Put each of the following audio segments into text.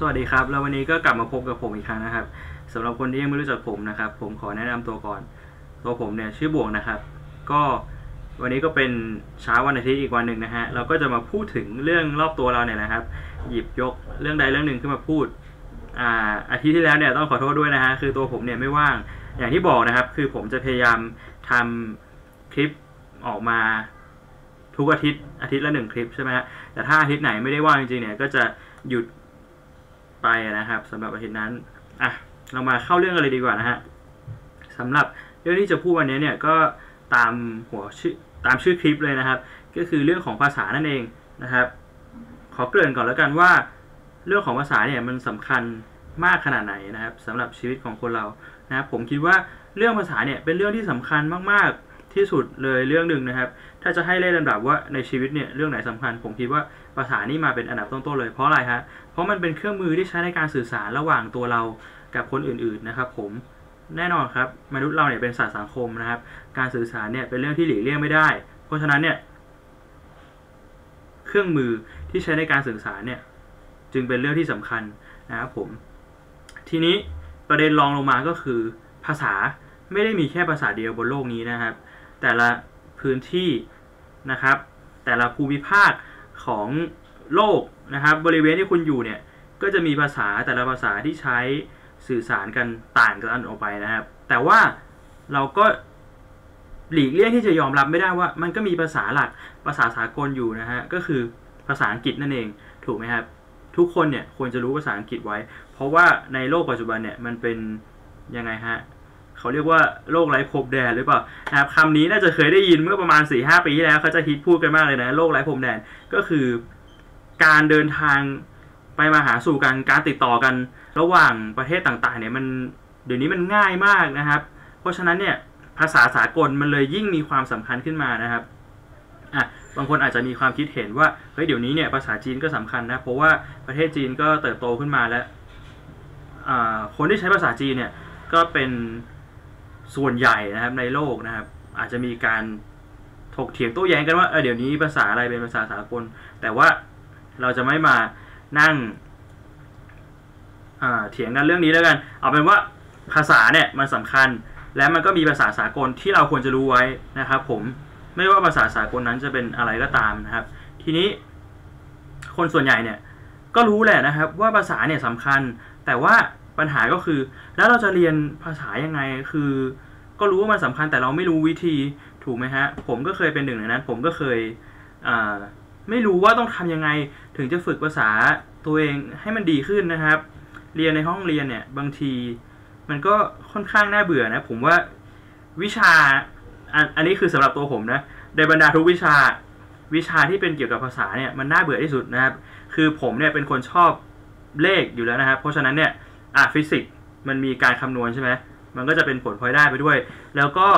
สวัสดีครับ แล้ววันนี้ก็กลับมาพบกับผมอีกครั้งนะครับสำหรับคนที่ยังไม่รู้จักผมนะครับ ผมขอแนะนำตัวก่อน ตัวผมเนี่ยชื่อบวงนะครับ ก็วันนี้ก็เป็นเช้าวันอาทิตย์อีกวันหนึ่งนะฮะ เราก็จะมาพูดถึงเรื่องรอบตัวเราเนี่ยนะครับ หยิบยกเรื่องใดเรื่องหนึ่งขึ้นมาพูด อ่าอาทิตย์ที่แล้วเนี่ยต้องขอโทษด้วยนะฮะ คือตัวผมเนี่ยไม่ว่าง อย่างที่บอกนะครับ คือผมจะพยายามทำคลิปออกมาทุกอาทิตย์อาทิตย์ละหนึ่งคลิปใช่ไหมฮะ แต่ถ้าอาทิตย์ไหนไม่ได้ว่างจริงๆเนี่ยก็จะหยุด ไปนะครับสำหรับอาทิตย์นั้นอะเรามาเข้าเรื่องกันเลยดีกว่านะฮะสำหรับเรื่องที่จะพูดวันนี้เนี่ยก็ตามหัวชื่อตามชื่อคลิปเลยนะครับ ก็คือเรื่องของภาษานั่นเองนะครับ ขอเกริ่นก่อนแล้วกันว่า เรื่องของภาษาเนี่ยมันสำคัญมากขนาดไหนนะครับสำหรับชีวิตของคนเรานะครับ ผมคิดว่าเรื่องภาษาเนี่ยเป็นเรื่องที่สำคัญมากๆที่สุดเลยเรื่องหนึ่งนะครับ ถ้าจะให้ไล่ลำดับว่าในชีวิตเนี่ยเรื่องไหนสำคัญ ผมคิดว่าภาษานี่มาเป็นอันดับต้นๆเลยเพราะอะไรฮะ ราะมันเป็นเครื่องมือที่ใช้ในการสื่อสารระหว่างตัวเรากับคนอื่นๆนะครับ ผมแน่นอนครับมนุษย์เราเนี่ยเป็นสัตว์สังคมนะครับ การสื่อสารเนี่ยเป็นเรื่องที่หลีกเลี่ยงไม่ได้ เพราะฉะนั้นเนี่ยเครื่องมือที่ใช้ในการสื่อสารเนี่ยจึงเป็นเรื่องที่สำคัญนะครับผม ทีนี้ประเด็นรองลงมาก็คือ ภาษาไม่ได้มีแค่ภาษาเดียวบนโลกนี้นะครับ แต่ละพื้นที่นะครับ แต่ละภูมิภาคของ โลกนะครับ บริเวณที่คุณอยู่เนี่ยก็จะมีภาษาแต่ละภาษาที่ใช้สื่อสารกันต่างกันออกไปนะครับ แต่ว่าเราก็หลีกเลี่ยงที่จะยอมรับไม่ได้ว่า มันก็มีภาษาหลักภาษาสากลอยู่นะฮะก็คือภาษาอังกฤษนั่นเองถูกไหมครับทุกคนเนี่ยควรจะรู้ภาษาอังกฤษไว้ เพราะว่าในโลกปัจจุบันเนี่ยมันเป็นยังไงฮะเขาเรียกว่าโลกไร้พรมแดนหรือเปล่านะครับคำนี้น่าจะเคยได้ยินเมื่อประมาณ4ี่หปีที่แล้วเขาจะฮิตพูดกันมากเลยนะโลกไร้พรมแดนก็คือ การเดินทางไปมาหาสู่กันการติดต่อกันระหว่างประเทศต่างๆเนี่ยมันเดี๋ยวนี้มันง่ายมากนะครับ เพราะฉะนั้นเนี่ยภาษาสากลมันเลยยิ่งมีความสำคัญขึ้นมานะครับอะบางคนอาจจะมีความคิดเห็นว่าเฮ้ยเดี๋ยวนี้เนี่ยภาษาจีนก็สำคัญนะเพราะว่าประเทศจีนก็เติบโตขึ้นมาแล้วคนที่ใช้ภาษาจีนเนี่ยก็เป็นส่วนใหญ่นะครับในโลกนะครับ อาจจะมีการถกเถียงโต้แย้งกันว่าเเดี๋ยวนี้ภาษาอะไรเป็นภาษาสากล แต่ว่า เราจะไม่มานั่งเถียงกันเรื่องนี้แล้วกัน เอาเป็นว่าภาษาเนี่ยมันสำคัญและมันก็มีภาษาสากลที่เราควรจะรู้ไว้นะครับ ผมไม่ว่าภาษาสากลนั้นจะเป็นอะไรก็ตามนะครับ ทีนี้คนส่วนใหญ่เนี่ยก็รู้แหละนะครับ ว่าภาษาเนี่ยสำคัญ แต่ว่าปัญหาก็คือ แล้วเราจะเรียนภาษายังไงคือ ก็รู้ว่ามันสำคัญแต่เราไม่รู้วิธีถูกไหมฮะผมก็เคยเป็นหนึ่งในนั้น ผมก็เคย ไม่รู้ว่าต้องทำยังไงถึงจะฝึกภาษาตัวเองให้มันดีขึ้นนะครับ เรียนในห้องเรียนเนี่ยบางที มันก็ค่อนข้างน่าเบื่อนะ ผมว่าวิชาอันนี้คือสำหรับตัวผมนะในบรรดาทุกวิชาวิชาที่เป็นเกี่ยวกับภาษาเนี่ยมันน่าเบื่อที่สุดนะครับ คือผมเนี่ยเป็นคนชอบเลขอยู่แล้วนะครับ เพราะฉะนั้นเนี่ยอะฟิสิกส์มันมีการคำนวณใช่ไหมมันก็จะเป็นผลพลอยได้ไปด้วย แล้วก็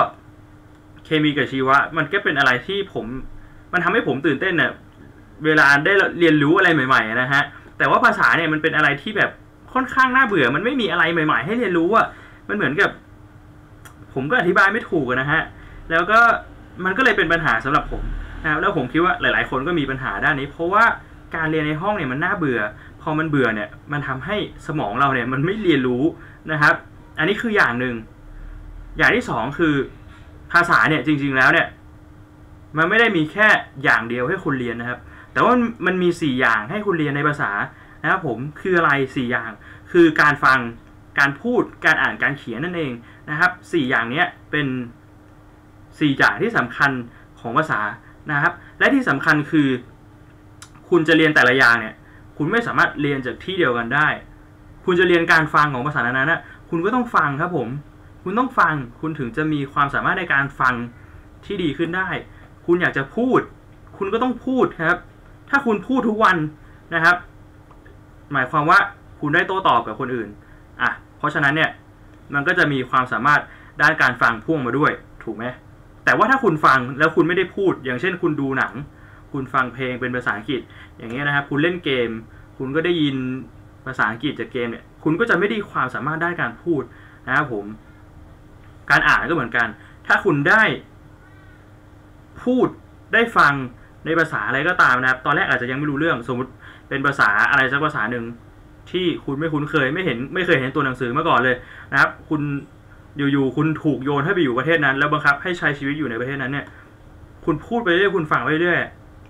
เคมีกับชีวะ มันก็เป็นอะไรที่ผมมันทำให้ผมตื่นเต้นเนี่ย เวลาได้เรียนรู้อะไรใหม่ๆนะฮะแต่ว่าภาษาเนี่ยมันเป็นอะไรที่แบบค่อนข้างน่าเบื่อ มันไม่มีอะไรใหม่ ๆ ให้เรียนรู้อะมันเหมือนกับ ผมก็อธิบายไม่ถูกนะฮะแล้วก็มันก็เลยเป็นปัญหาสำหรับผมนะครับแล้วผมคิดว่าหลาย ๆ คนก็มีปัญหาด้านนี้ เพราะว่าการเรียนในห้องเนี่ยมันน่าเบื่อ พอมันเบื่อเนี่ย มันทำให้สมองเราเนี่ยมันไม่เรียนรู้นะครับ อันนี้คืออย่างหนึ่งอย่างที่สองคือภาษาเนี่ยจริง ๆ แล้วเนี่ย มันไม่ได้มีแค่อย่างเดียวให้คุณเรียนนะครับ แต่ว่ามันมีสี่อย่างให้คุณเรียนในภาษานะครับผมคืออะไรสี่อย่าง คือการฟังการพูดการอ่านการเขียนนั่นเองนะครับสี่อย่างนี้เป็นสี่อย่างที่สำคัญของภาษานะครับ และที่สำคัญคือ คุณจะเรียนแต่ละอย่างเนี่ย คุณไม่สามารถเรียนจากที่เดียวกันได้ คุณจะเรียนการฟังของภาษานั้นนะคุณก็ต้องฟังครับผม คุณต้องฟังคุณถึงจะมีความสามารถในการฟังที่ดีขึ้นได้ คุณอยากจะพูด คุณก็ต้องพูดครับ ถ้าคุณพูดทุกวันนะครับ หมายความว่าคุณได้โต้ตอบกับคนอื่นอะเพราะฉะนั้นเนี่ยมันก็จะมีความสามารถด้านการฟังพ่วงมาด้วยถูกไหมแต่ว่าถ้าคุณฟังแล้วคุณไม่ได้พูด อย่างเช่น คุณดูหนัง คุณฟังเพลงเป็นภาษาอังกฤษ อย่างเงี้ยนะครับ คุณเล่นเกม คุณก็ได้ยินภาษาอังกฤษจากเกมเนี่ย คุณก็จะไม่ได้ความสามารถด้านการพูดนะครับผม การอ่านก็เหมือนกัน ถ้าคุณได้พูดได้ฟัง ในภาษาอะไรก็ตามนะครับ ตอนแรกอาจจะยังไม่รู้เรื่อง สมมติเป็นภาษาอะไรสักภาษาหนึ่งที่คุณไม่คุ้นเคยไม่เห็นไม่เคยเห็นตัวหนังสือมาก่อนเลยนะครับ คุณอยู่ๆคุณถูกโยนให้ไปอยู่ประเทศนั้น แล้วบังคับให้ใช้ชีวิตอยู่ในประเทศนั้นเนี่ย คุณพูดไปเรื่อยคุณฟังไปเรื่อย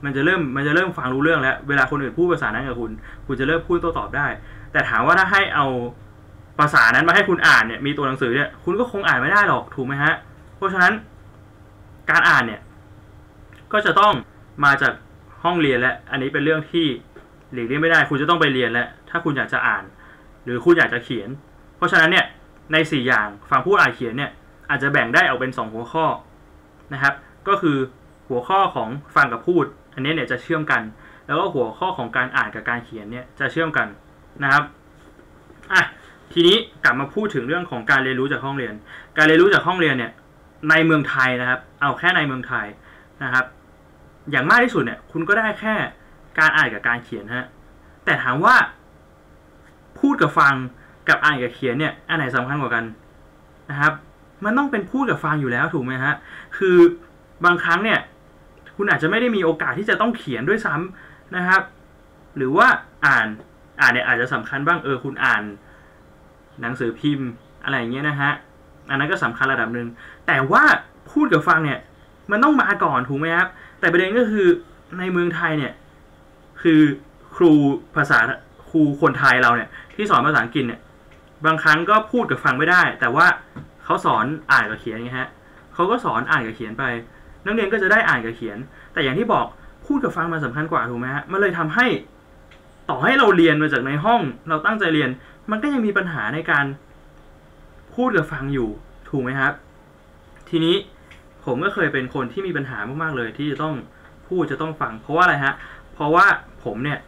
มันจะเริ่มมันจะเริ่มฟังรู้เรื่องแล้ว เวลาคนอื่นพูดภาษานั้นกับคุณ คุณจะเริ่มพูดโต้ตอบได้ แต่ถามว่าถ้าให้เอาภาษานั้นมาให้คุณอ่านเนี่ยมีตัวหนังสือเนี่ยคุณก็คงอ่านไม่ได้หรอกถูกไหมฮะ เพราะฉะนั้นการอ่านเนี่ยก็จะต้อง มาจากห้องเรียนและ อันนี้เป็นเรื่องที่หลีกเลี่ยงไม่ได้ คุณจะต้องไปเรียนแล้วถ้าคุณอยากจะอ่าน หรือคุณอยากจะเขียน เพราะฉะนั้นเนี่ยในสี่อย่างฟังพูดอ่านเขียนเนี่ยอาจจะแบ่งได้ออกเป็นสองหัวข้อนะครับ ก็คือหัวข้อของฟังกับพูด อันนี้เนี่ยจะเชื่อมกัน แล้วก็หัวข้อของการอ่านกับการเขียนเนี่ยจะเชื่อมกันนะครับอะทีนี้กลับมาพูดถึงเรื่องของการเรียนรู้จากห้องเรียน การเรียนรู้จากห้องเรียนเนี่ยในเมืองไทยนะครับ เอาแค่ในเมืองไทยนะครับ อย่างมากที่สุดเนี่ย คุณก็ได้แค่การอ่านกับการเขียนฮะ แต่ถามว่า พูดกับฟังกับอ่านกับเขียนเนี่ย อันไหนสำคัญกว่ากันนะครับ มันต้องเป็นพูดกับฟังอยู่แล้วถูกไหมฮะ คือบางครั้งเนี่ย คุณอาจจะไม่ได้มีโอกาสที่จะต้องเขียนด้วยซ้ำนะครับ หรือว่าอ่านอ่านเนี่ยอาจจะสำคัญบ้างเออคุณอ่าน หนังสือพิมพ์อะไรอย่างเงี้ยนะฮะอันนั้นก็สำคัญระดับหนึ่งแต่ว่าพูดกับฟังเนี่ย มันต้องมาก่อนถูกไหมครับ แต่ประเด็นก็คือในเมืองไทยเนี่ย คือครูภาษาครูคนไทยเราเนี่ย ที่สอนภาษาอังกฤษเนี่ย บางครั้งก็พูดกับฟังไม่ได้ แต่ว่าเขาสอนอ่านกับเขียนไงฮะเขาก็สอนอ่านกับเขียนไป นักเรียนก็จะได้อ่านกับเขียน แต่อย่างที่บอกพูดกับฟังมันสำคัญกว่าถูกไหมฮะมันเลยทำให้ต่อให้เราเรียนมาจากในห้อง เราตั้งใจเรียน มันก็ยังมีปัญหาในการพูดกับฟังอยู่ถูกไหมครับ ทีนี้ ผมก็เคยเป็นคนที่มีปัญหามากๆเลย ที่จะต้องพูดจะต้องฟัง เพราะว่าอะไรฮะ เพราะว่าผมเนี่ย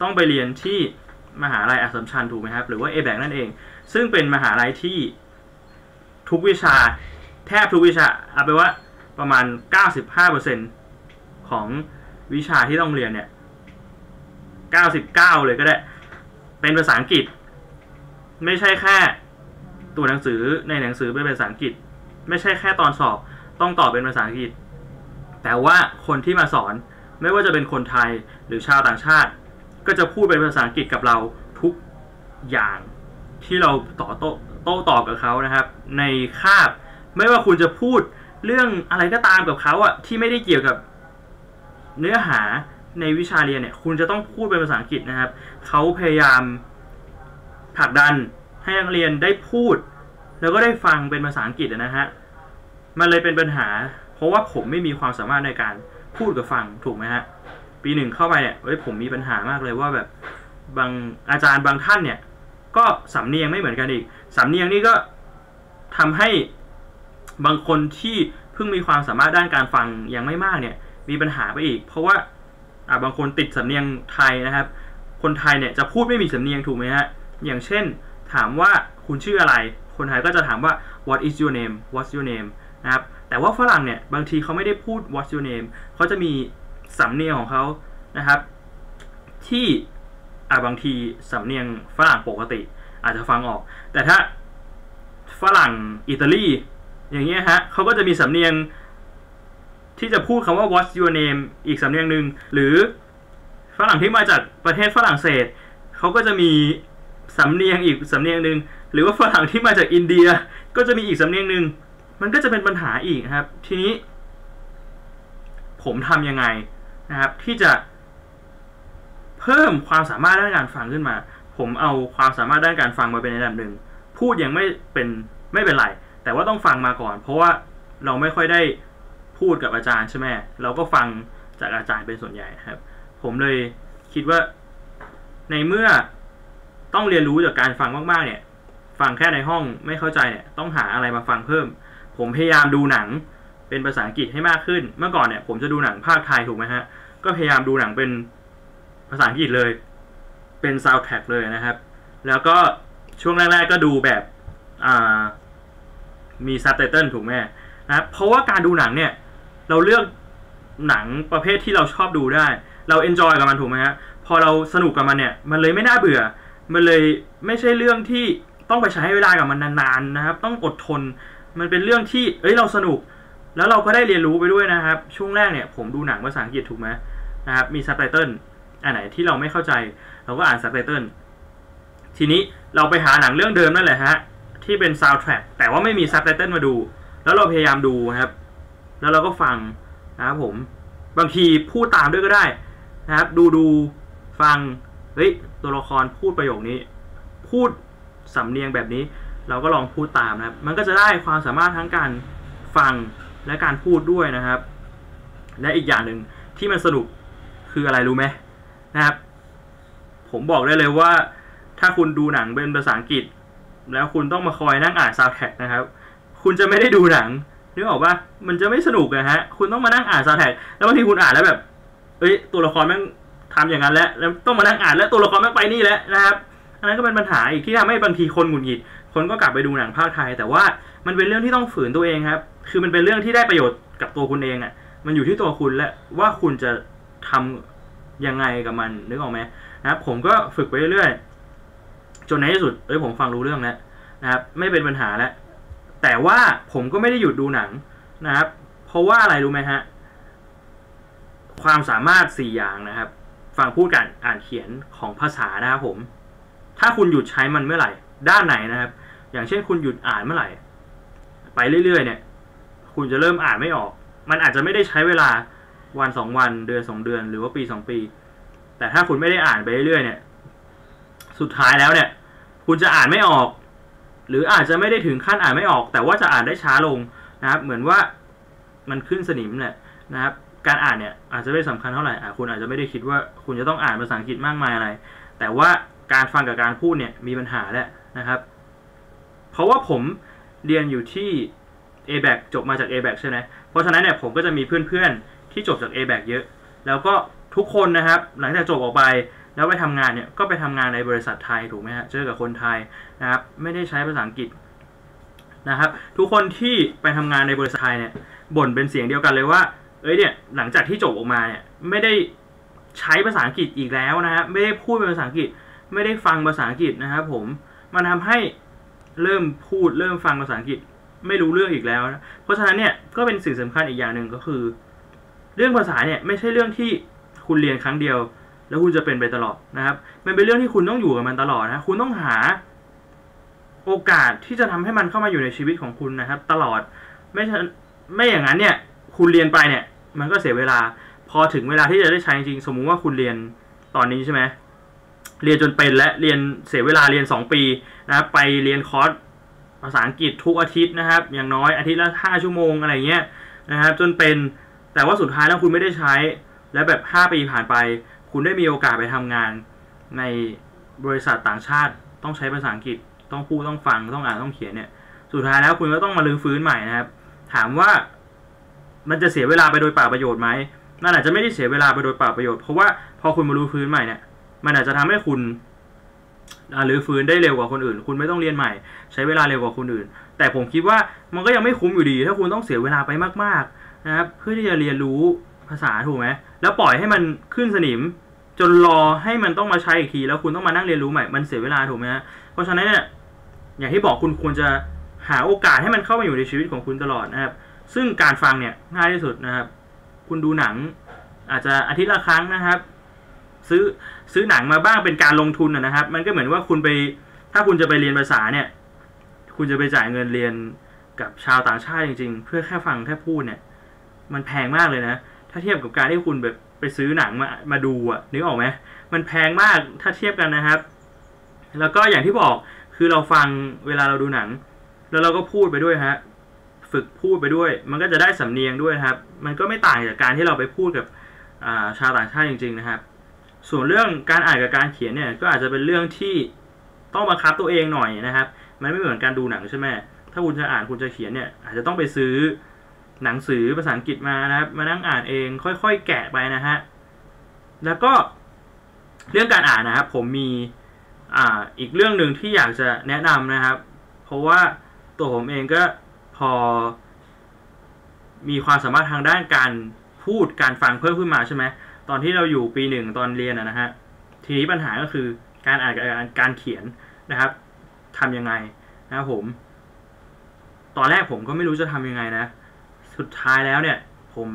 ต้องไปเรียนที่มหาลัยอัสสัมชัญถูกไหมครับ หรือว่าเอแบกนั่นเอง ซึ่งเป็นมหาลัยที่ทุกวิชา แทบทุกวิชาเอาไปว่าประมาณ 95%ของวิชาที่ต้องเรียนเนี่ย 99 เลยก็ได้ เป็นภาษาอังกฤษ ไม่ใช่แค่ตัวหนังสือในหนังสือเป็นภาษาอังกฤษ ไม่ใช่แค่ตอนสอบ ต้องตอบเป็นภาษาอังกฤษ แต่ว่าคนที่มาสอนไม่ว่าจะเป็นคนไทยหรือชาวต่างชาติ ก็จะพูดเป็นภาษาอังกฤษกับเราทุกอย่างที่เราต่อโต้โต้ตอบกับเขานะครับ ในคาบไม่ว่าคุณจะพูดเรื่องอะไรก็ตามกับเขาอะที่ไม่ได้เกี่ยวกับเนื้อหาในวิชาเรียนเนี่ย คุณจะต้องพูดเป็นภาษาอังกฤษนะครับเขาพยายามผลักดันให้นักเรียนได้พูด แล้วก็ได้ฟังเป็นภาษาอังกฤษนะฮะ มันเลยเป็นปัญหา เพราะว่าผมไม่มีความสามารถในการพูดกับฟังถูกไหมฮะ ปีหนึ่งเข้าไปเนี่ยเฮ้ยผมมีปัญหามากเลยว่าแบบบางอาจารย์บางท่านเนี่ย ก็สำเนียงไม่เหมือนกันอีกสำเนียงนี่ก็ทำให้บางคนที่เพิ่งมีความสามารถด้านการฟังยังไม่มากเนี่ย มีปัญหาไปอีก เพราะว่าอ่าบางคนติดสำเนียงไทยนะครับ คนไทยเนี่ยจะพูดไม่มีสำเนียงถูกไหมฮะอย่างเช่น ถามว่าคุณชื่ออะไร คนไทยก็จะถามว่า what is your name what's your name นะครับ แต่ว่าฝรั่งเนี่ยบางทีเขาไม่ได้พูด what's your name เขาจะมีสำเนียงของเขานะครับ ที่อ่าบางทีสำเนียงฝรั่งปกติ อาจจะฟังออก แต่ถ้าฝรั่งอิตาลีอย่างเงี้ยฮะเขาก็จะมีสำเนียงที่จะพูดคำว่า what's your name อีกสำเนียงหนึ่งหรือฝรั่งที่มาจากประเทศฝรั่งเศสเขาก็จะมีสำเนียงอีกสำเนียงหนึ่งหรือว่าฝรั่งที่มาจากอินเดียก็จะมีอีกสำเนียงหนึ่ง มันก็จะเป็นปัญหาอีกครับ ทีนี้ ผมทำยังไงนะครับ ที่จะเพิ่มความสามารถด้านการฟังขึ้นมา ผมเอาความสามารถด้านการฟังมาเป็นระดับหนึ่ง พูดยังไม่เป็นไม่เป็นไร แต่ว่าต้องฟังมาก่อน เพราะว่าเราไม่ค่อยได้พูดกับอาจารย์ใช่ไหมเราก็ฟังจากอาจารย์เป็นส่วนใหญ่ครับ ผมเลยคิดว่าในเมื่อต้องเรียนรู้จากการฟังมากๆเนี่ย ฟังแค่ในห้องไม่เข้าใจเนี่ย ต้องหาอะไรมาฟังเพิ่ม ผมพยายามดูหนังเป็นภาษาอังกฤษให้มากขึ้น เมื่อก่อนเนี่ยผมจะดูหนังภาคไทยถูกไหมฮะ ก็พยายามดูหนังเป็นภาษาอังกฤษเลย เป็นซาวด์แทร็กเลยนะครับ แล้วก็ช่วงแรกๆก็ดูแบบอ่ามีซับไตเติลถูกไหมนะเพราะว่าการดูหนังเนี่ย เราเลือกหนังประเภทที่เราชอบดูได้ เราเอนจอยกับมันถูกไหมฮะ พอเราสนุกกับมันเนี่ย มันเลยไม่น่าเบื่อ มันเลยไม่ใช่เรื่องที่ต้องไปใช้เวลากับมันนานๆนะครับ ต้องอดทน มันเป็นเรื่องที่เอ้ยเราสนุก แล้วเราก็ได้เรียนรู้ไปด้วยนะครับ ช่วงแรกเนี่ยผมดูหนังภาษาอังกฤษถูกไหมนะครับมีซับไตเติลอันไหนที่เราไม่เข้าใจ เราก็อ่านซับไตเติลทีนี้เราไปหาหนังเรื่องเดิมนั่นแหละฮะที่เป็นซาวด์แทร็กแต่ว่าไม่มีซับไตเติลมาดู แล้วเราพยายามดูครับ แล้วเราก็ฟังนะครับผมบางทีพูดตามด้วยก็ได้นะครับ ดูดูฟังเฮ้ยตัวละครพูดประโยคนี้ พูดสำเนียงแบบนี้ เราก็ลองพูดตามนะครับ มันก็จะได้ความสามารถทั้งการฟังและการพูดด้วยนะครับ และอีกอย่างหนึ่งที่มันสนุกคืออะไรรู้ไหมนะครับ ผมบอกได้เลยว่า ถ้าคุณดูหนังเป็นภาษาอังกฤษ แล้วคุณต้องมาคอยนั่งอ่านซาวด์แท็กนะครับ คุณจะไม่ได้ดูหนังนึกออกปะมันจะไม่สนุกนะฮะ คุณต้องมานั่งอ่านซาวด์แท็กแล้วบางทีคุณอ่านแล้วแบบ เอ้ยตัวละครแม่งทำอย่างนั้นแล้วแล้วต้องมานั่งอ่านแล้วตัวละครแม่งไปนี่แล้วนะครับอันนั้นก็เป็นปัญหาอีกที่ทำให้บางทีคนหงุดหงิด คนก็กลับไปดูหนังภาคไทย แต่ว่ามันเป็นเรื่องที่ต้องฝืนตัวเองครับ คือมันเป็นเรื่องที่ได้ประโยชน์กับตัวคุณเองอะ่ะ มันอยู่ที่ตัวคุณและว่าคุณจะทำยังไงกับมันนึกออกไหมนะครับผมก็ฝึกไปเรื่อยๆจนในที่สุดเอ้ยผมฟังรู้เรื่องแล้วนะครับ ไม่เป็นปัญหาแล้วแต่ว่าผมก็ไม่ได้หยุดดูหนังนะครับ เพราะว่าอะไรรู้ไหมฮะความสามารถสี่อย่างนะครับ ฟังพูดการอ่านเขียนของภาษานะครับผม ถ้าคุณหยุดใช้มันเมื่อไหร่ ด้านไหนนะครับ อย่างเช่นคุณหยุดอ่านเมื่อไหร่ ไปเรื่อยๆ เนี่ย คุณจะเริ่มอ่านไม่ออก มันอาจจะไม่ได้ใช้เวลาวันสองวันเดือนสองเดือน หรือว่าปีสองปี แต่ถ้าคุณไม่ได้อ่านไปเรื่อยๆเนี่ย สุดท้ายแล้วเนี่ย คุณจะอ่านไม่ออก หรืออาจจะไม่ได้ถึงขั้นอ่านไม่ออก แต่ว่าจะอ่านได้ช้าลงนะครับ เหมือนว่ามันขึ้นสนิมแหละนะครับ การอ่านเนี่ยอาจจะไม่สำคัญเท่าไหร่คุณอาจจะไม่ได้คิดว่าคุณจะต้องอ่านภาษาอังกฤษมากมายอะไร แต่ว่าการฟังกับการพูดเนี่ยมีปัญหาแล้วนะครับ ราะว่าผมเรียนอยู่ที่ a b a c จบมาจาก a b a c ใช่ไหมเพราะฉะนั้นเนี่ยผมก็จะมีเพื่อนๆที่จบจาก a b a c เยอะ แล้วก็ทุกคนนะครับ หลังจากจบออกไปแล้วไปทำงานเนี่ยก็ไปทำงานในบริษัทไทยถูกไหมฮะเจอกับคนไทยนะครับไม่ได้ใช้ภาษาอังกฤษนะครับทุกคนที่ไปทำงานในบริษัทไทยเนี่ยบ่นเป็นเสียงเดียวกันเลยว่า เอ้ยเนี่ยหลังจากที่จบออกมาเนี่ยไม่ได้ใช้ภาษาอังกฤษอีกแล้วนะฮะไม่ได้พูดเป็นภาษาอังกฤษ ไม่ได้ฟังภาษาอังกฤษนะครับผมมันทำให้ เริ่มพูดเริ่มฟังภาษาอังกฤษไม่รู้เรื่องอีกแล้วนะเพราะฉะนั้นเนี่ยก็เป็นสิ่งสำคัญอีกอย่างหนึ่งก็คือ เรื่องภาษาเนี่ยไม่ใช่เรื่องที่คุณเรียนครั้งเดียว แล้วคุณจะเป็นไปตลอดนะครับ มันเป็นเรื่องที่คุณต้องอยู่กับมันตลอดนะคุณต้องหาโอกาสที่จะทำให้มันเข้ามาอยู่ในชีวิตของคุณนะครับ ตลอดไม่ไม่อย่างนั้นเนี่ย คุณเรียนไปเนี่ย มันก็เสียเวลา พอถึงเวลาที่จะได้ใช้จริงสมมุติว่าคุณเรียนตอนนี้ใช่ไหม เรียนจนเป็นและเรียนเสียเวลาเรียน 2 ปีนะครับไปเรียนคอร์สภาษาอังกฤษทุกอาทิตย์นะครับ อย่างน้อยอาทิตย์ละห้าชั่วโมงอะไรเงี้ยนะครับ จนเป็นแต่ว่าสุดท้ายแล้วคุณไม่ได้ใช้ และแบบ 5 ปีผ่านไป คุณได้มีโอกาสไปทำงานในบริษัทต่างชาติต้องใช้ภาษาอังกฤษต้องพูดต้องฟังต้องอ่านต้องเขียนเนี่ยสุดท้ายแล้วคุณก็ต้องมาลื้อฟื้นใหม่นะครับ ถามว่ามันจะเสียเวลาไปโดยเปล่าประโยชน์ไหมนั่นอาจจะไม่ได้เสียเวลาไปโดยเปล่าประโยชน์เพราะว่าพอคุณมาลื้อฟื้นใหม่เนี่ย มันอาจจะทำให้คุณหรือฟื้นได้เร็วกว่าคนอื่น คุณไม่ต้องเรียนใหม่ ใช้เวลาเร็วกว่าคนอื่น แต่ผมคิดว่ามันก็ยังไม่คุ้มอยู่ดี ถ้าคุณต้องเสียเวลาไปมากๆนะครับเพื่อที่จะเรียนรู้ภาษาถูกไหมแล้วปล่อยให้มันขึ้นสนิม จนรอให้มันต้องมาใช้อีกที แล้วคุณต้องมานั่งเรียนรู้ใหม่มันเสียเวลาถูกไหมฮะเพราะฉะนั้นเนี่ยอย่างที่บอกคุณควรจะหาโอกาสให้มันเข้ามาอยู่ในชีวิตของคุณตลอดนะครับ ซึ่งการฟังเนี่ยง่ายที่สุดนะครับ คุณดูหนังอาจจะอาทิตย์ละครั้งนะครับ ซื้อซื้อหนังมาบ้างเป็นการลงทุนนะครับ มันก็เหมือนว่าคุณไป ถ้าคุณจะไปเรียนภาษาเนี่ย คุณจะไปจ่ายเงินเรียนกับชาวต่างชาติจริง ๆ เพื่อแค่ฟังแค่พูดเนี่ย มันแพงมากเลยนะ ถ้าเทียบกับการที่คุณแบบไปซื้อหนังมามาดูอะนึกออกไหมมันแพงมากถ้าเทียบกันนะครับ แล้วก็อย่างที่บอกคือเราฟังเวลาเราดูหนัง แล้วเราก็พูดไปด้วยฮะฝึกพูดไปด้วย มันก็จะได้สำเนียงด้วยครับ มันก็ไม่ต่างจากการที่เราไปพูดกับชาวต่างชาติจริง ๆ นะครับ ส่วนเรื่องการอ่านกับการเขียนเนี่ยก็อาจจะเป็นเรื่องที่ต้องบังคับตัวเองหน่อยนะครับ มันไม่เหมือนการดูหนังใช่ไหมถ้าคุณจะอ่านคุณจะเขียนเนี่ยอาจจะต้องไปซื้อหนังสือภาษาอังกฤษมานะครับ มานั่งอ่านเองค่อยๆ แกะไปนะฮะแล้วก็เรื่องการอ่านนะครับ ผมมีอ่าอีกเรื่องหนึ่งที่อยากจะแนะนำนะครับ เพราะว่าตัวผมเองก็พอ มีความสามารถทางด้านการพูดการฟังเพิ่มขึ้นมาใช่ไหม ตอนที่เราอยู่ปีหนึ่งตอนเรียนนะฮะทีนี้ปัญหาก็คือการอ่านกับการเขียนนะครับ ทํำยังไงนะครับผม ตอนแรกผมก็ไม่รู้จะทำยังไงนะ สุดท้ายแล้วเนี่ย ผม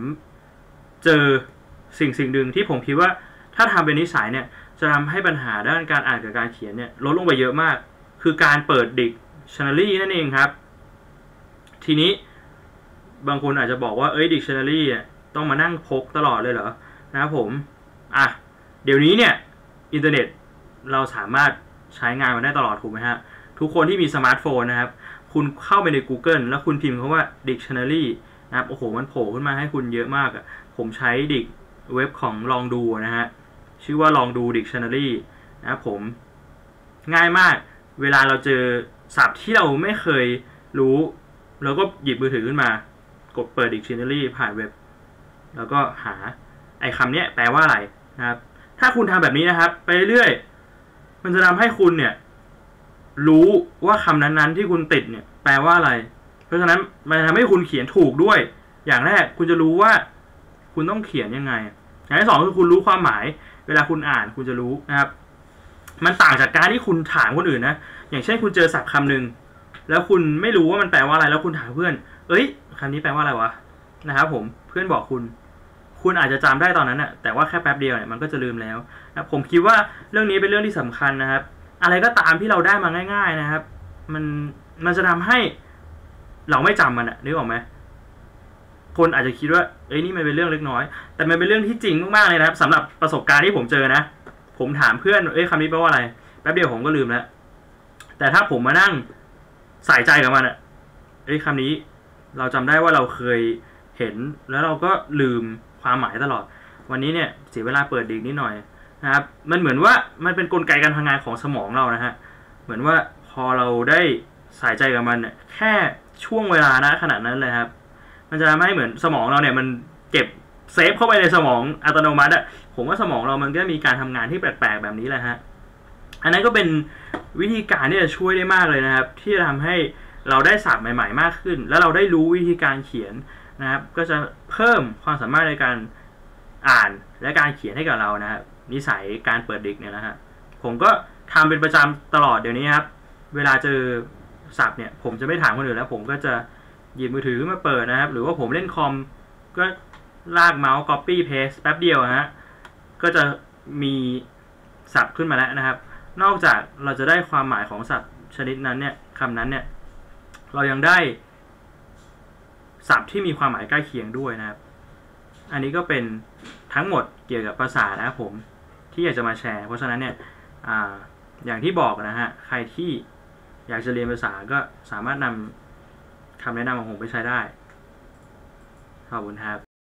เจอสิ่งสิ่งหนึ่งที่ผมคิดว่าถ้าทำเป็นนิสัยเนี่ยจะจะทำให้ปัญหาด้านการอ่านกับการเขียนเนี่ยลดลงไปเยอะมาก คือการเปิด dictionary นั่นเองครับ ทีนี้บางคนอาจจะบอกว่าเอ้ย dictionary เนี่ยต้องมานั่งพกตลอดเลยเหรอ นะครับผม อะ เดี๋ยวนี้เนี่ยอินเทอร์เน็ตเราสามารถใช้งานมันได้ตลอดถูกไหมฮะ ทุกคนที่มีสมาร์ทโฟนนะครับ คุณเข้าไปใน Google แล้วคุณพิมพ์คำว่า dictionary นะครับ โอ้โห มันโผล่ขึ้นมาให้คุณเยอะมากอะผมใช้ดิกเว็บของลองดูนะฮะ ชื่อว่าลองดู dictionary นะครับผม ง่ายมาก เวลาเราเจอศัพท์ที่เราไม่เคยรู้เราก็หยิบมือถือขึ้นมา กดเปิด dictionary ผ่านเว็บ แล้วก็หา ไอ้คำเนี้ยแปลว่าอะไรนะครับ ถ้าคุณทำแบบนี้นะครับ ไปเรื่อยมันจะทำให้คุณเนี่ย รู้ว่าคำนั้นๆ ที่คุณติดเนี่ย แปลว่าอะไร เพราะฉะนั้นมันจะทำให้คุณเขียนถูกด้วย อย่างแรกคุณจะรู้ว่า คุณต้องเขียนยังไง อย่างที่สองคือคุณรู้ความหมาย เวลาคุณอ่านคุณจะรู้นะครับ มันต่างจากการที่คุณถามคนอื่นนะ อย่างเช่นคุณเจอศัพท์คำหนึ่งแล้วคุณไม่รู้ว่ามันแปลว่าอะไร แล้วคุณถามเพื่อน เอ้ยคำนี้แปลว่าอะไรวะ นะครับผม เพื่อนบอกคุณ คุณอาจจะจำได้ตอนนั้นน่ะแต่ว่าแค่แป๊บเดียวเนี่ยมันก็จะลืมแล้วนะผมคิดว่าเรื่องนี้เป็นเรื่องที่สำคัญนะครับ อะไรก็ตามที่เราได้มาง่าย ๆนะครับ มันมันจะทำให้เราไม่จำมันอะนึกออกไหมคนอาจจะคิดว่าเอ้ยนี่มันเป็นเรื่องเล็กน้อย แต่มันเป็นเรื่องที่จริงมากๆเลยนะครับสำหรับประสบการณ์ที่ผมเจอนะ ผมถามเพื่อนเอ้ยคำนี้แปลว่าอะไรแป๊บเดียวผมก็ลืมแล้วแต่ถ้าผมมานั่งใส่ใจกับมันอะเอ้ยคำนี้ เราจำได้ว่าเราเคยเห็นแล้วเราก็ลืม ความหมายตลอด วันนี้เนี่ยเสียเวลาเปิดดิกนิดหน่อยนะครับมันเหมือนว่ามันเป็นนกลไกการทำงานของสมองเรานะฮะเหมือนว่าพอเราได้ใส่ใจกับมันเนี่ยแค่ช่วงเวลานะขนาดนั้นเลยครับ มันจะทำให้เหมือนสมองเราเนี่ยมันเก็บเซฟเข้าไปในสมองอัตโนมัติอะผมว่าสมองเรามันก็มีการทำงานที่แปลกๆแบบนี้แหละฮะอันนั้นก็เป็นวิธีการที่จะช่วยได้มากเลยนะครับ ที่จะทำให้เราได้ศัพท์ใหม่ ๆ มากขึ้น แล้วเราได้รู้วิธีการเขียน นะครับ ก็จะเพิ่มความสามารถในการอ่านและการเขียนให้กับเรานะครับนิสัยการเปิดดิกเนี่ยนะฮะผมก็ทำเป็นประจำตลอดเดี๋ยวนี้ครับ เวลาเจอศัพท์เนี่ย ผมจะไม่ถามคนอื่นแล้ว ผมก็จะหยิบมือถือมาเปิดนะครับ หรือว่าผมเล่นคอมก็ลากเมาส์ copy paste แป๊บเดียวฮะก็จะมีศัพท์ขึ้นมาแล้วนะครับ นอกจากเราจะได้ความหมายของศัพท์ชนิดนั้นเนี่ยคำนั้นเนี่ย เรายังได้ ศัพท์ที่มีความหมายใกล้เคียงด้วยนะครับ อันนี้ก็เป็นทั้งหมดเกี่ยวกับภาษานะครับผมที่อยากจะมาแชร์ เพราะฉะนั้นเนี่ยออย่างที่บอกนะฮะใครที่อยากจะเรียนภาษาก็สามารถนำคำแนะนำของผมไปใช้ได้ขอบคุณครับ